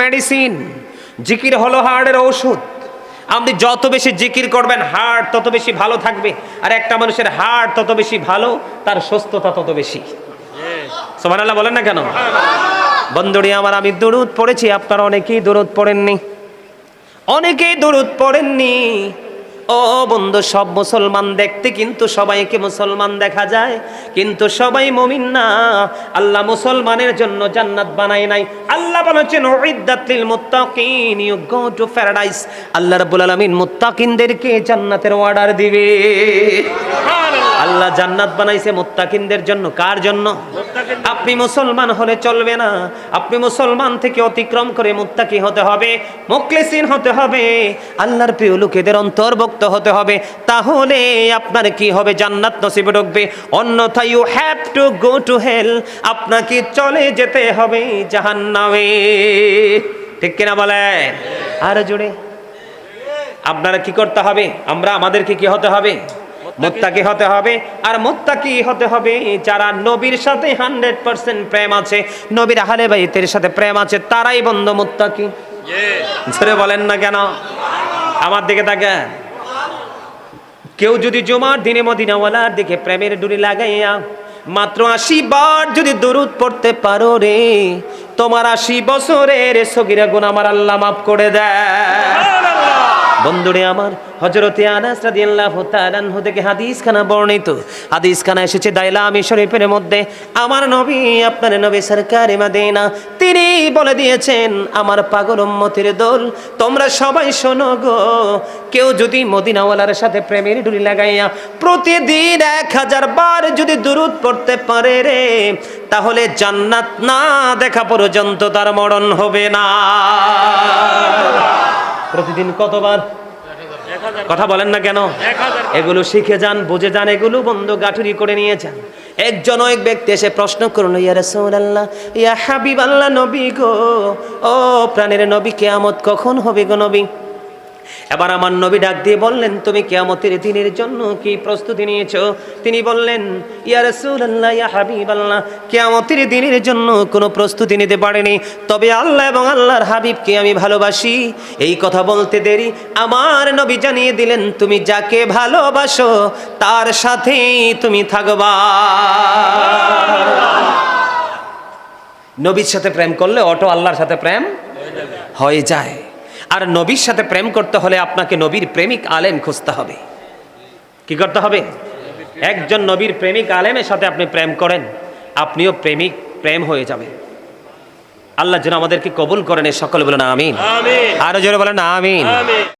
Medicine জিকির হলো হার্টের ঔষধ আপনি যত বেশি জিকির করবেন হার্ট তত বেশি ভালো থাকবে। আর একটা মানুষের হার্ট তত বেশি ভালো, তার সুস্থতা তত বেশি। সোমানাল্লাহ বলেন না কেন? বন্ধুরি, আমার আমি দূরত পড়েছি, আপনারা অনেকেই দূরত পড়েননি। অনেকেই দূরত পড়েননি। ও বন্ধু, সব মুসলমান দেখতে কিন্তু সবাইকে মুসলমান দেখা যায়। কিন্তু সবাই মমিন না। আল্লাহ মুসলমানের জন্য জান্নাত বানায় নাই। আল্লাহ বলেছেন উইদ্দাতিল মুত্তাকিন, ইউ গো টু প্যারাডাইস। আল্লাহ রাব্বুল আলামিন মুত্তাকিনদেরকে জান্নাতের অর্ডার দিবে। আল্লাহ জান্নাত বানাইছে মুত্তাকিনদের জন্য। কার জন্য? আপনি মুসলমান হলে চলবে না। আপনি মুসলমান থেকে অতিক্রম করে মুত্তাকি হতে হবে মুখলিসিন হতে হবে আল্লাহর প্রিয় লোকেদের অন্তর্ভুক্ত হতে হবে। তাহলে আপনার কি হবে? জান্নাত নসিবে ঢুকবে। অন্যথা you have to go to hell আপনাকে চলে যেতে হবে জাহান্নামে। ঠিক কিনা বলে আর জুড়ে আপনারা কি করতে হবে? আমরা আমাদেরকে কি হতে হবে? মোত্তাকি হতে হবে আর মোত্তাকি হতে হবে যারা নবীর সাথে হান্ড্রেড পার্সেন্ট প্রেম আছে, নবীর আহলে বাইতের সাথে প্রেম আছে, তারাই বন্ধ মোত্তাকি। ধরে বলেন না কেন? আমার দিকে তাকে কেউ যদি জুমার দিনে মদিনাওয়ালার দিকে প্রেমের ডুরি লাগাইয়া, মাত্র আশি বার যদি দরুদ পড়তে পারো রে, তোমার আশি বছরের সগিরা গুণ আমার আল্লাহ মাফ করে দেয়। বন্ধুরে আমার হজরতে আনাস রাদিয়াল্লাহু তাআলা আনহু থেকে হাদিস খানা বর্ণিত। হাদিস খানা এসেছে দাইলামি শরীফের মধ্যে, আমার নবী আপনার নবী সরকারে মাদিনা, তিনি বলে দিয়েছেন, আমার পাগল উম্মতের দল, তোমরা সবাই শোনো গো। কেউ যদি মদিনাওয়ালার সাথে প্রেমের ডুরি লাগাইয়া প্রতিদিন এক হাজার বার যদি দুরুদ পড়তে পারে রে, তাহলে জান্নাত না দেখা পর্যন্ত তার মরণ হবে না। প্রতিদিন কতবার? কথা বলেন না কেন? এগুলো শিখে যান, বুঝে যান, এগুলো বন্ধ গাঠুরি করে নিয়ে যান। একজন এক ব্যক্তি এসে প্রশ্ন করল, ইয়া রাসূলুল্লাহ, ইয়া হাবিবাল্লাহ নবী গো, ও প্রাণের নবী কিয়ামত কখন হবে গো নবী? এবার আমার নবী ডাক দিয়ে বললেন, তুমি কিয়ামতের দিনের জন্য কি প্রস্তুতি নিয়েছো? তিনি বললেন, ইয়া রাসূলুল্লাহ, ইয়া হাবিবাল্লাহ, কিয়ামতের দিনের জন্য কোনো প্রস্তুতি নিতে পারেনি। তবে আল্লাহ এবং আল্লাহর হাবিবকে আমি ভালোবাসি। এই কথা বলতে দেরি। আমার নবী জানিয়ে দিলেন, তুমি যাকে ভালোবাসো, তার সাথেই তুমি থাকবা। নবীর সাথে প্রেম করলে অটো আল্লাহর সাথে প্রেম হয়ে যায়। আর নবীর সাথে প্রেম করতে হলে আপনাকে নবীর প্রেমিক আলেম খুঁজতে হবে। কি করতে হবে? একজন নবীর প্রেমিক আলেমের সাথে আপনি প্রেম করেন আপনিও প্রেমিক প্রেম হয়ে যাবে। আল্লাহ যেন আমাদেরকে কবুল করেন এ সকল বলেন আমিন। আরও জোরে বলেন আমিন।